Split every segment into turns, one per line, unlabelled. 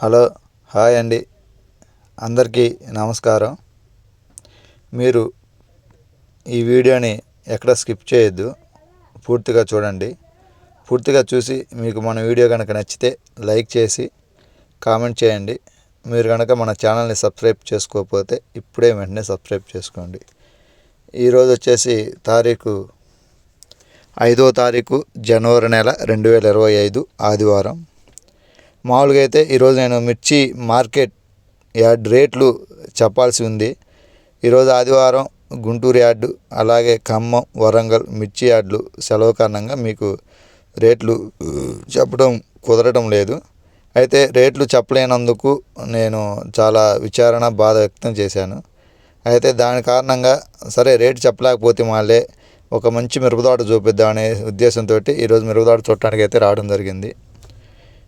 Hello hi అండి. అందరికీ నమస్కారం. మీరు ఈ వీడియోని ఎక్కడ స్కిప్ చేయొద్దు పూర్తిగా చూడండి. పూర్తిగా చూసి మీకు మన వీడియో కనుక నచ్చితే లైక్ చేసి కామెంట్ చేయండి. మీరు కనుక మన ఛానల్ని సబ్స్క్రైబ్ చేసుకోకపోతే ఇప్పుడే వెంటనే సబ్స్క్రైబ్ చేసుకోండి. ఈరోజు వచ్చేసి తారీఖు ఐదో తారీఖు జనవరి నెల రెండు వేల ఇరవై ఐదు ఆదివారం. మామూలుగా అయితే ఈరోజు నేను మిర్చి మార్కెట్ యార్డ్ రేట్లు చెప్పాల్సి ఉంది. ఈరోజు ఆదివారం గుంటూరు యార్డు అలాగే ఖమ్మం వరంగల్ మిర్చి యార్డులు సెలవు కారణంగా మీకు రేట్లు చెప్పడం కుదరడం లేదు. అయితే రేట్లు చెప్పలేనందుకు నేను చాలా విచారణ బాధ వ్యక్తం చేశాను. అయితే దాని కారణంగా సరే రేటు చెప్పలేకపోతే మళ్ళీ ఒక మంచి మిరపదాట చూపిద్దామనే ఉద్దేశంతో ఈరోజు మిరపదాట చూడటానికి అయితే రావడం జరిగింది.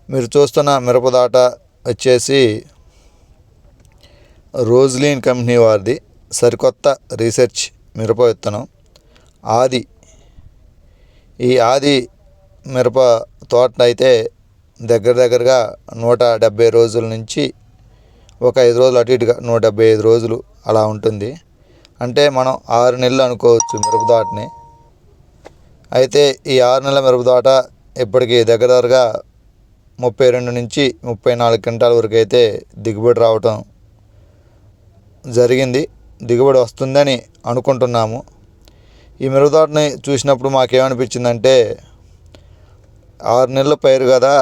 మీరు చూస్తున్న మిరపదాట వచ్చేసి రోజ్లీన్ కంపెనీ వారిది. సరికొత్త రీసెర్చ్ మిరప విత్తనం. ఆది. ఈ ఆది మిరప తోట అయితే దగ్గర దగ్గరగా నూట డెబ్బై రోజుల నుంచి ఒక ఐదు రోజులు అటు ఇటుగా నూట డెబ్బై ఐదు రోజులు అలా ఉంటుంది. అంటే మనం ఆరు నెలలు అనుకోవచ్చు మిరపదాటని అయితే ఈ ఆరు నెలల మిరప ఇప్పటికీ దగ్గర దగ్గరగా ముప్పై రెండు నుంచి ముప్పై నాలుగు క్వింటాల వరకు అయితే దిగుబడి రావటం జరిగింది. దిగుబడి వస్తుందని అనుకుంటున్నాము. ఈ మిరప చూసినప్పుడు మాకేమనిపించిందంటే ఆరు నెలల పైరు కదా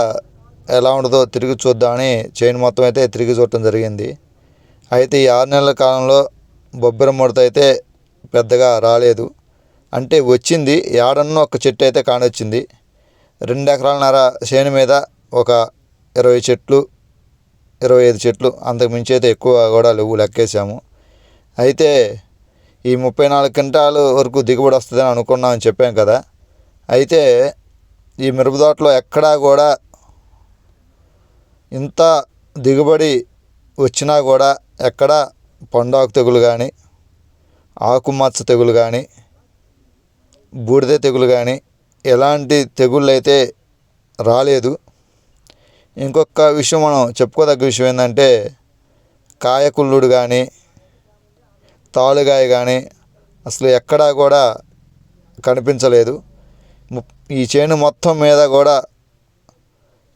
ఎలా ఉండదో తిరిగి చూద్దామని చైన్ మొత్తం అయితే తిరిగి చూడటం జరిగింది. అయితే ఈ ఆరు నెలల కాలంలో బొబ్బెర ముడత అయితే పెద్దగా రాలేదు. అంటే వచ్చింది ఏడన్న ఒక చెట్టు అయితే కానొచ్చింది. రెండు ఎకరాలన్నర చేను మీద ఒక ఇరవై చెట్లు ఇరవై ఐదు చెట్లు అంతకు మించి అయితే ఎక్కువ కూడా లేవు లెక్కేసాము అయితే ఈ ముప్పై నాలుగు క్వింటాలు వరకు దిగుబడి వస్తుందని అనుకున్నామని చెప్పాం కదా. అయితే ఈ మిరపదోటలో ఎక్కడా కూడా ఇంత దిగుబడి వచ్చినా కూడా ఎక్కడ పొండాకు తెగులు కానీ ఆకుమచ్చ తెగులు కానీ బూడిద తెగులు కానీ ఎలాంటి తెగుళ్ళు అయితే రాలేదు. ఇంకొక విషయం మనం చెప్పుకోదగ్గ విషయం ఏంటంటే కాయకుళ్ళుడు కానీ తాలుగాయ కానీ అసలు ఎక్కడా కూడా కనిపించలేదు. ఈ చేను మొత్తం మీద కూడా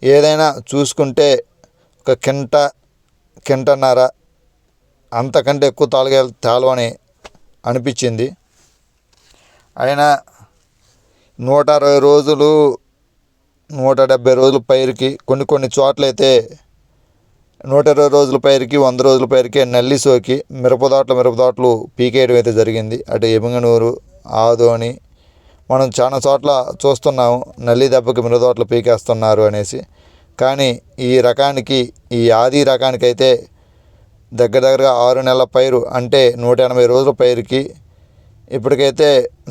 ఏదైనా చూసుకుంటే ఒక కింట కింటన్నర అంతకంటే ఎక్కువ తాలుగా తేలవని అనిపించింది. అయినా నూట అరవై రోజులు నూట డెబ్బై రోజుల పైరుకి కొన్ని కొన్ని చోట్లయితే నూట ఇరవై రోజుల పైరుకి వంద రోజుల పైరుకి నల్లి సోకి మిరపదాట్లు మిరపదాట్లు పీకేయడం అయితే జరిగింది. అటు ఎబంగనూరు ఆదోని మనం చాలా చోట్ల చూస్తున్నాము నల్లి దెబ్బకి మిరపదాట్లు పీకేస్తున్నారు అనేసి. కానీ ఈ రకానికి ఈ ఆది రకానికి అయితే దగ్గర దగ్గరగా ఆరు నెలల పైరు అంటే నూట ఎనభై రోజుల పైరుకి ఇప్పటికైతే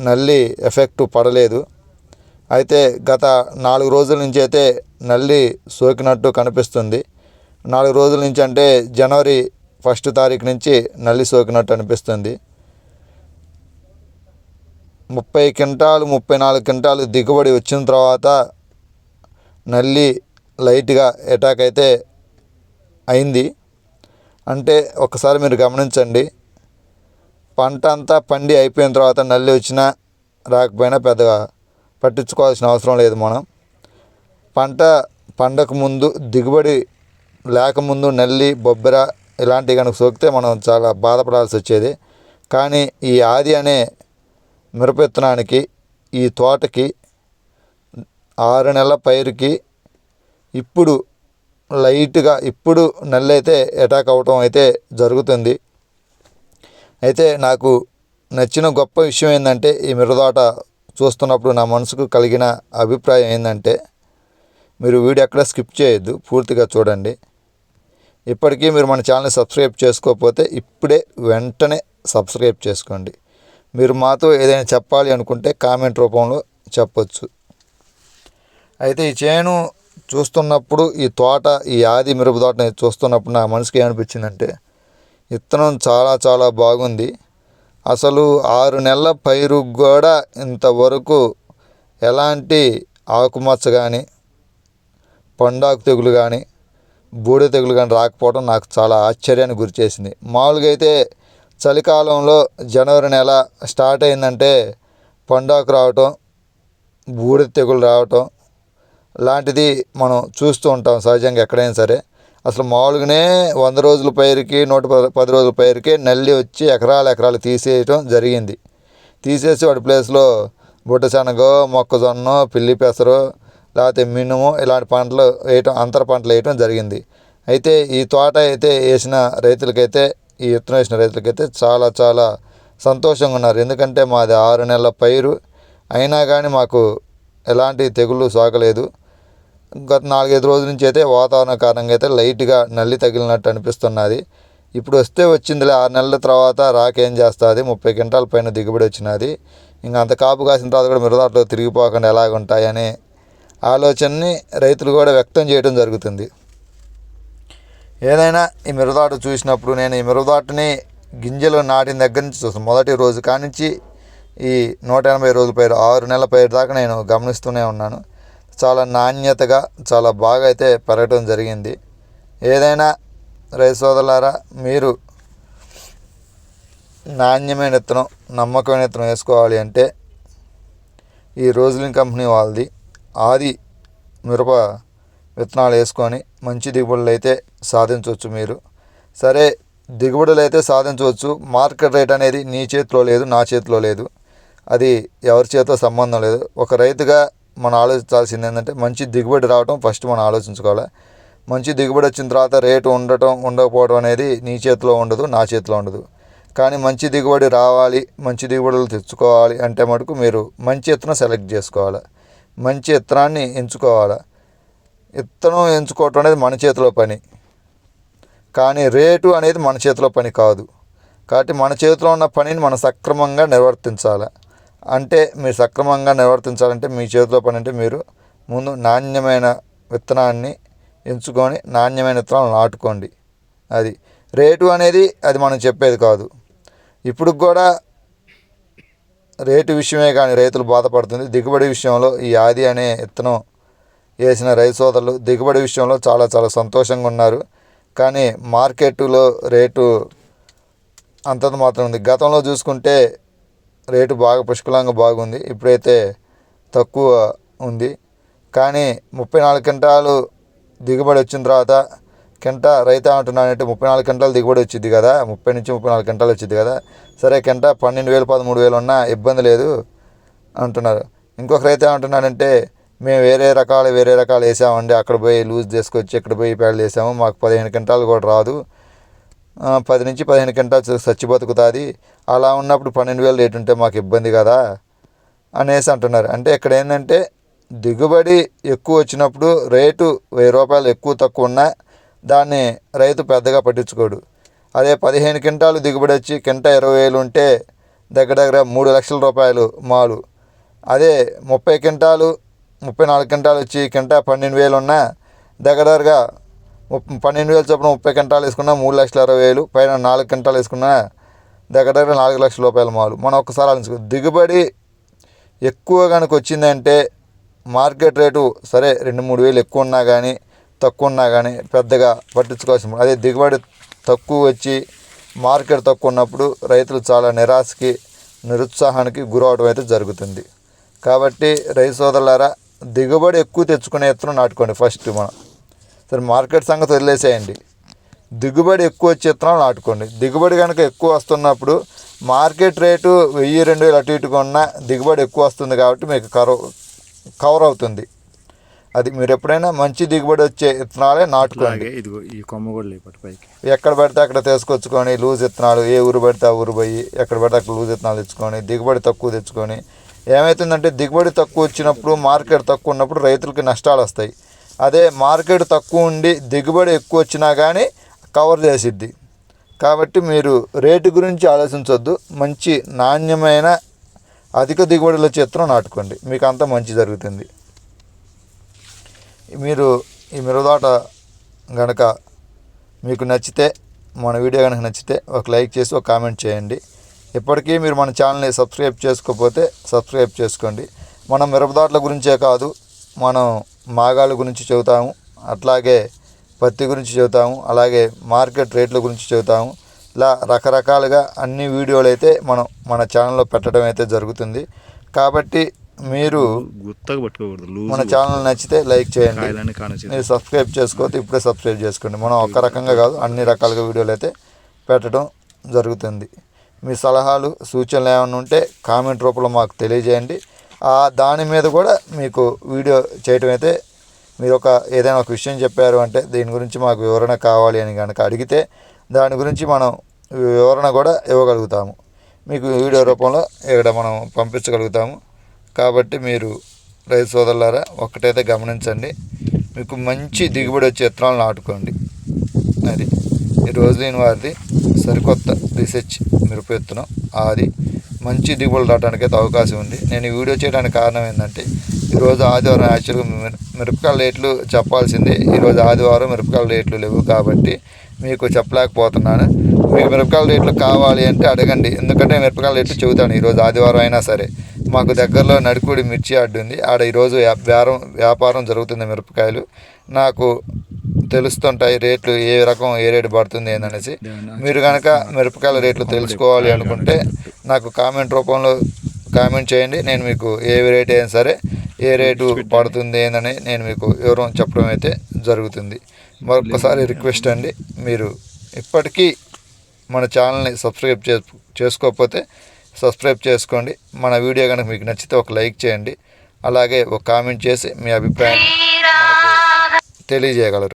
నల్లి ఎఫెక్ట్ పడలేదు. అయితే గత నాలుగు రోజుల నుంచి అయితే నల్లి సోకినట్టు కనిపిస్తుంది. నాలుగు రోజుల నుంచి అంటే జనవరి ఫస్ట్ తారీఖు నుంచి నల్లి సోకినట్టు అనిపిస్తుంది. ముప్పై క్వింటాలు ముప్పై నాలుగు క్వింటాలు దిగుబడి వచ్చిన తర్వాత నల్లి లైట్గా అటాక్ అయితే అయింది. అంటే ఒకసారి మీరు గమనించండి. పంట అంతా పండి అయిపోయిన తర్వాత నల్లి వచ్చినా రాకపోయినా పెద్దగా పట్టించుకోవాల్సిన అవసరం లేదు మనం. పంట పండక ముందు దిగుబడి లేకముందు నల్లి బొబ్బెర ఇలాంటివి కనుక సోకితే మనం చాలా బాధపడాల్సి వచ్చేది. కానీ ఈ ఆది అనే మిరప విత్తనానికి ఈ తోటకి ఆరు నెలల పైరుకి ఇప్పుడు లైట్గా ఇప్పుడు నల్లి అయితే అటాక్ అవటం అయితే జరుగుతుంది. అయితే నాకు నచ్చిన గొప్ప విషయం ఏంటంటే ఈ మిరదోట చూస్తున్నప్పుడు నా మనసుకు కలిగిన అభిప్రాయం ఏంటంటే మీరు వీడియో ఎక్కడ స్కిప్ చేయొద్దు పూర్తిగా చూడండి. ఇప్పటికీ మీరు మన ఛానల్ని సబ్స్క్రైబ్ చేసుకోకపోతే ఇప్పుడే వెంటనే సబ్స్క్రైబ్ చేసుకోండి. మీరు మాతో ఏదైనా చెప్పాలి అనుకుంటే కామెంట్ రూపంలో చెప్పొచ్చు. అయితే ఈ చేను చూస్తున్నప్పుడు ఈ తోట ఈ ఆది మిరప తోటని చూస్తున్నప్పుడు నా మనసుకి ఏమనిపించిందంటే విత్తనం చాలా చాలా బాగుంది. అసలు ఆరు నెలల పైరు కూడా ఇంతవరకు ఎలాంటి ఆకుమచ్చ కానీ పండాకు తెగులు కానీ బూడిద తెగులు కానీ రాకపోవడం నాకు చాలా ఆశ్చర్యాన్ని గురి చేసింది. మామూలుగా అయితే చలికాలంలో జనవరి నెల స్టార్ట్ అయిందంటే పండాకు రావటం బూడిద తెగులు రావటం లాంటిది మనం చూస్తూ ఉంటాం సహజంగా ఎక్కడైనా సరే. అసలు మామూలుగానే వంద రోజుల పైరుకి నూట పది పది రోజుల పైరుకి నల్లి వచ్చి ఎకరాలు ఎకరాలు తీసేయటం జరిగింది. తీసేసి వాటి ప్లేస్లో బుట్టశనగ మొక్కజొన్న పిల్లి పెసరు లేకపోతే మినుము ఇలాంటి పంటలు వేయటం అంతర పంటలు వేయటం జరిగింది. అయితే ఈ తోట అయితే వేసిన రైతులకైతే ఈ విత్తనం వేసిన రైతులకైతే చాలా చాలా సంతోషంగా ఉన్నారు. ఎందుకంటే మాది ఆరు నెలల పైరు. అయినా కానీ మాకు ఎలాంటి తెగుళ్ళు సోకలేదు గత నాలుగైదు రోజుల నుంచి అయితే వాతావరణ కారణంగా అయితే లైట్గా నల్లి తగిలినట్టు అనిపిస్తున్నది. ఇప్పుడు వస్తే వచ్చిందిలే ఆరు నెలల తర్వాత రాకేం చేస్తుంది? ముప్పై క్వింటాల పైన దిగుబడి వచ్చినది. ఇంకా అంత కాపు కాసిన తర్వాత కూడా మిరదాట్లో తిరిగిపోకుండా ఎలాగుంటాయని ఆలోచనని రైతులు కూడా వ్యక్తం చేయడం జరుగుతుంది. ఏదైనా ఈ మిరదాటు చూసినప్పుడు నేను ఈ మిరదాటుని గింజలు నాటిన దగ్గర నుంచి చూస్తాను. మొదటి రోజు కానించి ఈ నూట ఎనభై రోజుల పైరు ఆరు నెలల పైరు దాకా నేను గమనిస్తూనే ఉన్నాను. చాలా నాణ్యతగా చాలా బాగా అయితే పెరగడం జరిగింది. ఏదైనా రైతు సోదరులారా మీరు నాణ్యమైన విత్తనం నమ్మకమైన విత్తనం వేసుకోవాలి అంటే ఈ రోజులింగ్ కంపెనీ వాళ్ళది. ఆది మిరప విత్తనాలు వేసుకొని మంచి దిగుబడులు అయితే సాధించవచ్చు మీరు. సరే దిగుబడులు అయితే సాధించవచ్చు. మార్కెట్ రేట్ అనేది నీ చేతిలో లేదు నా చేతిలో లేదు. అది ఎవరి చేతితో సంబంధం లేదు. ఒక రైతుగా మనం ఆలోచించాల్సింది ఏంటంటే మంచి దిగుబడి రావడం ఫస్ట్ మనం ఆలోచించుకోవాలి. మంచి దిగుబడి వచ్చిన తర్వాత రేటు ఉండటం ఉండకపోవడం అనేది నీ చేతిలో ఉండదు నా చేతిలో ఉండదు. కానీ మంచి దిగుబడి రావాలి మంచి దిగుబడులు తెచ్చుకోవాలి అంటే మటుకు మీరు మంచి విత్తనం సెలెక్ట్ చేసుకోవాలి. మంచి విత్తనాన్ని ఎంచుకోవాలి. ఇత్తనం ఎంచుకోవటం అనేది మన చేతిలో పని. కానీ రేటు అనేది మన చేతిలో పని కాదు. కాబట్టి మన చేతిలో ఉన్న పనిని మనం సక్రమంగా నిర్వర్తించాలి. అంటే మీరు సక్రమంగా నిర్వర్తించాలంటే మీ చేతిలో పని అంటే మీరు ముందు నాణ్యమైన విత్తనాన్ని ఎంచుకొని నాణ్యమైన విత్తనాలు నాటుకోండి. అది రేటు అనేది అది మనం చెప్పేది కాదు. ఇప్పుడు కూడా రేటు విషయమే కానీ రైతులు బాధపడుతుంది. దిగుబడి విషయంలో ఈ ఆది అనే విత్తనం వేసిన రైతు సోదరులు దిగుబడి విషయంలో చాలా చాలా సంతోషంగా ఉన్నారు. కానీ మార్కెట్లో రేటు అంతంత మాత్రం ఉంది. గతంలో చూసుకుంటే రేటు బాగా పుష్కలంగా బాగుంది. ఇప్పుడైతే తక్కువ ఉంది. కానీ ముప్పై నాలుగు క్వింటాలు దిగుబడి వచ్చిన తర్వాత కింట రైత అంటున్నానంటే ముప్పై నాలుగు క్వింటాలు దిగుబడి వచ్చింది కదా. ముప్పై నుంచి ముప్పై నాలుగు క్వింటాలు వచ్చింది కదా. సరే కింట పన్నెండు వేలు పదమూడు వేలు ఉన్నా ఇబ్బంది లేదు అంటున్నారు. ఇంకొక రైతు ఏమంటున్నాడంటే మేము వేరే రకాలు వేరే రకాలు వేసామండి. అక్కడ పోయి లూజ్ తీసుకొచ్చి ఇక్కడ పోయి పేడలు వేసాము. మాకు పదిహేను క్వింటాలు కూడా రాదు. పది నుంచి పదిహేను గంటలు చచ్చి బతుకుతుంది. అలా ఉన్నప్పుడు పన్నెండు వేలు రేటు ఉంటే మాకు ఇబ్బంది కదా అనేసి అంటున్నారు. అంటే ఇక్కడ ఏంటంటే దిగుబడి ఎక్కువ వచ్చినప్పుడు రేటు వెయ్యి రూపాయలు ఎక్కువ తక్కువ ఉన్నా దాన్ని రైతు పెద్దగా పట్టించుకోడు. అదే పదిహేను క్వింటాలు దిగుబడి వచ్చి కింట ఇరవై వేలు ఉంటే దగ్గర దగ్గర మూడు లక్షల రూపాయలు మాలు. అదే ముప్పై క్వింటాలు ముప్పై నాలుగు క్వింటాలు వచ్చి కింట పన్నెండు వేలు ఉన్నా దగ్గర దగ్గరగా పన్నెండు వేలు చొప్పున ముప్పై కింటాలు వేసుకున్నా మూడు లక్షల అరవై వేలు పైన నాలుగు కింటాలు వేసుకున్నా దగ్గర దగ్గర నాలుగు లక్షల రూపాయల మాలు. మనం ఒక్కసారి ఆలోచించుకో. దిగుబడి ఎక్కువ కనుక వచ్చిందంటే మార్కెట్ రేటు సరే రెండు మూడు వేలు ఎక్కువ ఉన్నా కానీ తక్కువ ఉన్నా కానీ పెద్దగా పట్టించుకోవాల్సిన అదే దిగుబడి తక్కువ వచ్చి మార్కెట్ తక్కువ ఉన్నప్పుడు రైతులు చాలా నిరాశకి నిరుత్సాహానికి గురవడం అయితే జరుగుతుంది. కాబట్టి రైతు సోదరులారా దిగుబడి ఎక్కువ తెచ్చుకునే ఎత్తున నాటుకోండి ఫస్ట్ మనం. సరే మార్కెట్ సంగతి వదిలేసేయండి. దిగుబడి ఎక్కువ వచ్చే విత్తనాలు నాటుకోండి. దిగుబడి కనుక ఎక్కువ వస్తున్నప్పుడు మార్కెట్ రేటు వెయ్యి రెండు వేలు అటు ఇటుగా ఉన్న దిగుబడి ఎక్కువ వస్తుంది కాబట్టి మీకు కవర్ కవర్ అవుతుంది. అది మీరు ఎప్పుడైనా మంచి దిగుబడి వచ్చే విత్తనాలే నాటుకోండి.
ఇదిగో ఈ కొమ్మ కూడా లేపటి పైకి.
ఎక్కడ పడితే అక్కడ తీసుకొచ్చుకొని లూజ్ విత్తనాలు ఏ ఊరు పడితే ఆ ఊరు పోయి ఎక్కడ పడితే అక్కడ లూజ్ విత్తనాలు తెచ్చుకొని దిగుబడి తక్కువ తెచ్చుకొని ఏమవుతుందంటే దిగుబడి తక్కువ వచ్చినప్పుడు మార్కెట్ తక్కువ ఉన్నప్పుడు రైతులకి నష్టాలు వస్తాయి. అదే మార్కెట్ తక్కువ ఉండి దిగుబడి ఎక్కువ వచ్చినా కానీ కవర్ చేసిద్ది. కాబట్టి మీరు రేటు గురించి ఆలోచించవద్దు మంచి నాణ్యమైన అధిక దిగుబడుల చిత్రం నాటుకోండి. మీకు అంతా మంచి జరుగుతుంది. మీరు ఈ మిరదాట గనక మీకు నచ్చితే మన వీడియో కనుక నచ్చితే ఒక లైక్ చేసి ఒక కామెంట్ చేయండి. ఇప్పటికీ మీరు మన ఛానల్ని సబ్స్క్రైబ్ చేసుకోకపోతే సబ్స్క్రైబ్ చేసుకోండి. మనం మిరపదాట్ల గురించే కాదు మనం మాగాళ్ళ గురించి చెబుతాము అట్లాగే పత్తి గురించి చెబుతాము అలాగే మార్కెట్ రేట్ల గురించి చెబుతాము. ఇలా రకరకాలుగా అన్ని వీడియోలు అయితే మనం మన ఛానల్లో పెట్టడం అయితే జరుగుతుంది. కాబట్టి మీరు మన ఛానల్ నచ్చితే లైక్ చేయండి. మీరు సబ్స్క్రైబ్ చేసుకోవద్దు ఇప్పుడే సబ్స్క్రైబ్ చేసుకోండి. మనం ఒక రకంగా కాదు అన్ని రకాలుగా వీడియోలు అయితే పెట్టడం జరుగుతుంది. మీ సలహాలు సూచనలు ఏమైనా ఉంటే కామెంట్ రూపంలో మాకు తెలియజేయండి. దాని మీద కూడా మీకు వీడియో చేయటం అయితే మీరు ఒక ఏదైనా ఒక విషయం చెప్పారు అంటే దీని గురించి మాకు వివరణ కావాలి అని కనుక అడిగితే దాని గురించి మనం వివరణ కూడా ఇవ్వగలుగుతాము. మీకు వీడియో రూపంలో ఇక్కడ మనం పంపించగలుగుతాము. కాబట్టి మీరు రైతు సోదరులారా ఒక్కటైతే గమనించండి. మీకు మంచి దిగుబడి వచ్చే విత్తనాలు నాటుకోండి. అది ఈరోజు నేను వారిది సరికొత్త రీసెర్చ్ మిరప విత్తనం. అది మంచి దిగుబడులు రావడానికి అయితే అవకాశం ఉంది. నేను ఈ వీడియో చేయడానికి కారణం ఏంటంటే ఈరోజు ఆదివారం యాక్చువల్గా మిర- మిరపకాయల రేట్లు చెప్పాల్సిందే. ఈరోజు ఆదివారం మిరపకాయల రేట్లు లేవు కాబట్టి మీకు చెప్పలేకపోతున్నాను. మీకు మిరపకాయల రేట్లు కావాలి అంటే అడగండి. ఎందుకంటే మిరపకాయల రేట్లు చెబుతాను. ఈరోజు ఆదివారం అయినా సరే మాకు దగ్గరలో నడుకుడి మిర్చి అడ్డు ఉంది. ఆడ ఈరోజు వ్యా- బేరం వ్యాపారం జరుగుతుంది మిరపకాయలు. నాకు తెలుస్తుంటాయి రేట్లు ఏ రకం ఏ రేటు పడుతుంది ఏందనేసి. మీరు కనుక మిరపకాయల రేట్లు తెలుసుకోవాలి అనుకుంటే నాకు కామెంట్ రూపంలో కామెంట్ చేయండి. నేను మీకు ఏ రేట్ అయినా సరే ఏ రేటు పడుతుంది ఏందని నేను మీకు వివరం చెప్పడం అయితే జరుగుతుంది. మరొకసారి రిక్వెస్ట్ అండి మీరు ఇప్పటికీ మన ఛానల్ని సబ్స్క్రైబ్ చే చేసుకోకపోతే సబ్స్క్రైబ్ చేసుకోండి. మన వీడియో కనుక మీకు నచ్చితే ఒక లైక్ చేయండి. అలాగే ఒక కామెంట్ చేసి మీ అభిప్రాయాన్ని తెలియజేయగలరు.